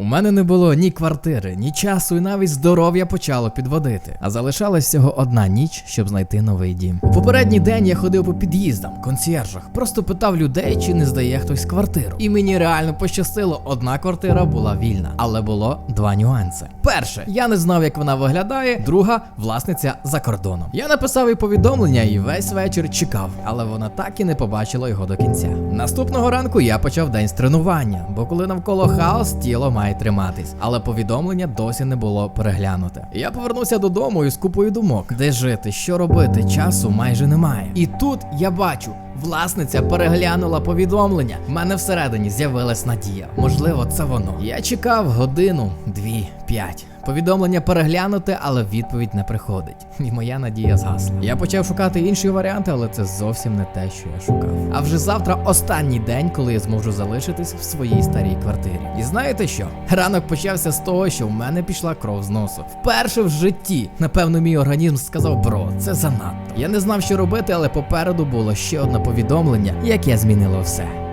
У мене не було ні квартири, ні часу, і навіть здоров'я почало підводити. А залишалась всього одна ніч, щоб знайти новий дім. У попередній день я ходив по під'їздам, консьєржах, просто питав людей, чи не здає хтось квартиру. І мені реально пощастило, одна квартира була вільна, але було два нюанси. Перше, я не знав, як вона виглядає. Друга власниця за кордоном. Я написав їй повідомлення і весь вечір чекав, але вона так і не побачила його до кінця. Наступного ранку я почав день з тренування, бо коли навколо хаос, тіло має триматись. Але повідомлення досі не було переглянуте. Я повернувся додому із купою думок, де жити, що робити, часу майже немає. І тут я бачу. Власниця переглянула повідомлення. В мене всередині з'явилась надія. Можливо, це воно. Я чекав годину, дві, п'ять. Повідомлення переглянуте, але відповідь не приходить. І моя надія згасла. Я почав шукати інші варіанти, але це зовсім не те, що я шукав. А вже завтра останній день, коли я зможу залишитись в своїй старій квартирі. І знаєте що? Ранок почався з того, що в мене пішла кров з носу. Вперше в житті, напевно, мій організм сказав: бро, це занадто. Я не знав, що робити, але попереду було ще одне повідомлення, яке змінило все.